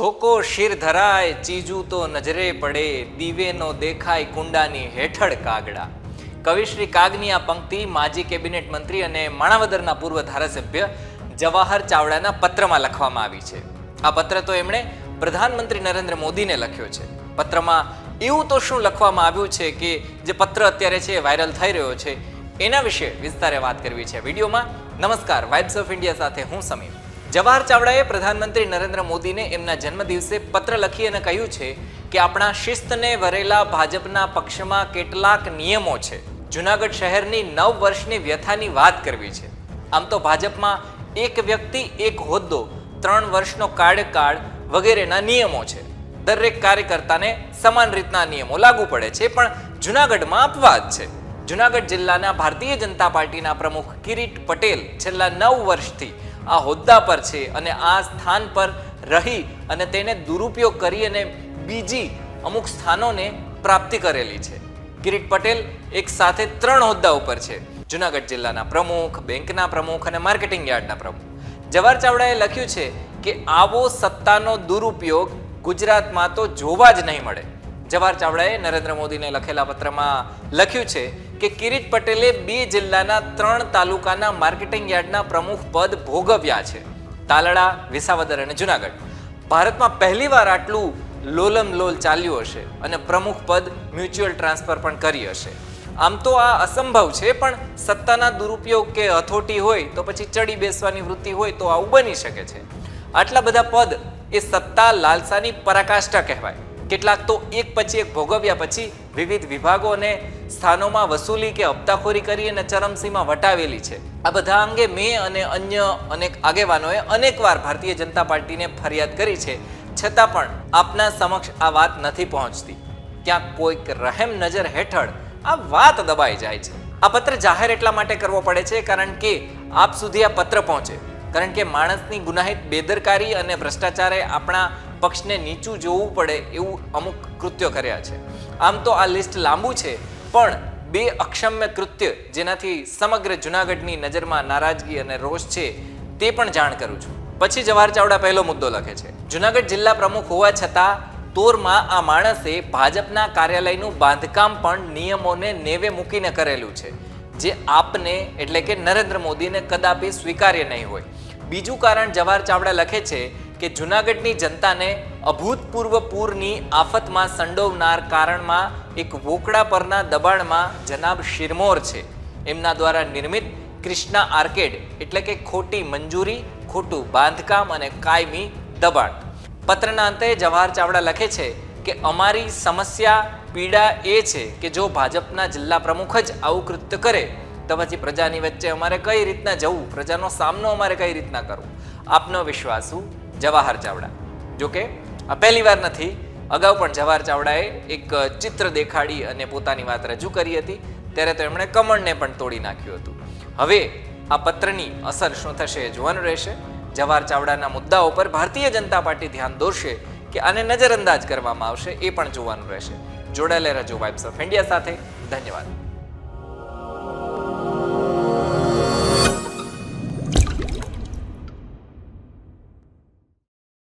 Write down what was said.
ધોકો શિર ધરાય, ચીજું તો નજરે પડે, દીવેનો દેખાય કુંડાની હેઠળ કાગડા. કવિશ્રી કાગની આ પંક્તિ માજી કેબિનેટ મંત્રી અને માણાવદરના પૂર્વ ધારાસભ્ય જવાહર ચાવડાના પત્રમાં લખવામાં આવી છે. આ પત્ર તો એમણે પ્રધાનમંત્રી નરેન્દ્ર મોદીને લખ્યો છે. પત્રમાં એવું તો શું લખવામાં આવ્યું છે કે જે પત્ર અત્યારે છે વાયરલ થઈ રહ્યો છે, એના વિશે વિસ્તારે વાત કરવી છે. વિડીયોમાં નમસ્કાર, વાઇબ્સ ઓફ ઇન્ડિયા સાથે હું સમીર. જવાહર ચાવડાએ પ્રધાનમંત્રી નરેન્દ્ર મોદીને એમના જન્મદિવસે પત્ર લખી અને કહ્યું છે કે આપણા શિસ્તને વરેલા ભાજપના પક્ષમાં કેટલાક નિયમો છે. જુનાગઢ શહેરની નવ વર્ષની વ્યથાની વાત કરવી છે. આમ તો ભાજપમાં એક વ્યક્તિ, એક હોદ્દો, ત્રણ વર્ષનો કાર્યકાળ વગેરેના નિયમો છે. દરેક કાર્યકર્તાને સમાન રીતના નિયમો લાગુ પડે છે, પણ જુનાગઢમાં અપવાદ છે. જુનાગઢ જિલ્લાના ભારતીય જનતા પાર્ટીના પ્રમુખ કિરીટ પટેલ છેલ્લા નવ વર્ષથી આ હોદ્દા પર છે અને આ સ્થાન પર રહી અને તેને દુરુપયોગ કરી અને બીજી અમુક સ્થાનોને પ્રાપ્તિ કરેલી છે. કિરીટ પટેલ એક સાથે ત્રણ હોદ્દા ઉપર છે. જુનાગઢ જિલ્લાના પ્રમુખ, બેંકના પ્રમુખ અને માર્કેટિંગ યાર્ડના પ્રમુખ. જવાહર ચાવડાએ લખ્યું છે કે આવો સત્તાનો દુરુપયોગ ગુજરાતમાં તો જોવા જ નહીં મળે. જવાહર ચાવડાએ નરેન્દ્ર મોદીને લખેલા પત્રમાં લખ્યું છે કે કિરીટ પટેલે બે જિલ્લાના ત્રણ તાલુકાના માર્કેટિંગ યાર્ડના પ્રમુખ પદ ભોગવ્યા છે. તાલડા, વિસાવદર અને જુનાગઢ. ભારતમાં પહેલીવાર આટલું લોલમ લોલ ચાલ્યું હશે અને પ્રમુખ પદ મ્યુચ્યુઅલ ટ્રાન્સફર પણ કરી હશે. આમ તો આ અસંભવ છે, પણ સત્તાના દુરુપયોગ કે અથોટી હોય તો પછી ચડી બેસવાની વૃત્તિ હોય તો આવું બની શકે છે. આટલા બધા પદ એ સત્તા લાલસાની પરાકાષ્ઠા કહેવાય. કેટલાક તો એક પછી એક ભોગવ્યા પછી વિવિધ વિભાગો અને સ્થાનોમાં વસૂલી કે હપ્તાખોરી કરી અને ચરમસીમા વટાવેલી છે. આ બધા અંગે મેં અને અન્ય અનેક આગેવાનોએ અનેકવાર ભારતીય જનતા પાર્ટીને ફરિયાદ કરી છે. છતાં પણ આપના સમક્ષ આ વાત નથી પહોંચતી. ક્યાંક કોઈક રહેમ નજર હેઠળ આ વાત દબાઈ જાય છે. આ પત્ર જાહેર એટલા માટે કરવો પડે છે કારણ કે આપ સુધી આ પત્ર પહોંચે. કારણ કે માણસની ગુનાહિત બેદરકારી અને ભ્રષ્ટાચારે આપણા પક્ષને નીચું જોવું પડે એવું અમુક કૃત્યો કર્યા છે. આમ તો આ લિસ્ટ લાંબુ છે, પણ બે અક્ષમ્ય કૃત્ય જેનાથી સમગ્ર જુનાગઢની નજરમાં નારાજગી અને રોષ છે તે પણ જાણ કરું છું. પછી જવાહર ચાવડા પહેલો મુદ્દો લખે છે. જુનાગઢ જિલ્લા પ્રમુખ હોવા છતાં તોરમાં આ માણસે ભાજપના કાર્યાલયનું બાંધકામ પણ નિયમોને નેવે મૂકીને કરેલું છે, જે આપને એટલે કે નરેન્દ્ર મોદીને કદાપી સ્વીકાર્ય નહીં હોય. બીજું કારણ જવાહર ચાવડા લખે છે કે જુનાગઢની જનતાને અભૂતપૂર્વ પૂરની આફતમાં સંડોવનાર કારણમાં એક વોકડા પરના દબાણમાં જનાબ શિરમોર છે. એમના દ્વારા નિર્મિત ક્રિષ્ના આર્કેડ એટલે કે ખોટી મંજૂરી, ખોટું બાંધકામ અને કાયમી દબાણ. પત્રના અંતે જવાહર ચાવડા લખે છે કે અમારી સમસ્યા પીડા એ છે કે જો ભાજપના જિલ્લા પ્રમુખ જ આવું કૃત્ય કરે, તો પછી પ્રજાની વચ્ચે અમારે કઈ રીતના જવું, પ્રજાનો સામનો અમારે કઈ રીતના કરવો? આપનો વિશ્વાસુ જવાહર ચાવડા. જો કે આ પહેલી વાર નથી. અગાઉ પણ જવાહર ચાવડાએ એક ચિત્ર દેખાડી અને પોતાની વાત રજૂ કરી હતી. ત્યારે તો એમણે કમળને પણ તોડી નાખ્યું હતું. હવે આ પત્રની અસર શું થશે એ જોવાનું રહેશે. જવાહર ચાવડાના મુદ્દાઓ પર ભારતીય જનતા પાર્ટી ધ્યાન દોરશે કે આને નજરઅંદાજ કરવામાં આવશે એ પણ જોવાનું રહેશે. જોડાયેલા રજો વાઇબ્સ ઓફ ઇન્ડિયા સાથે. ધન્યવાદ.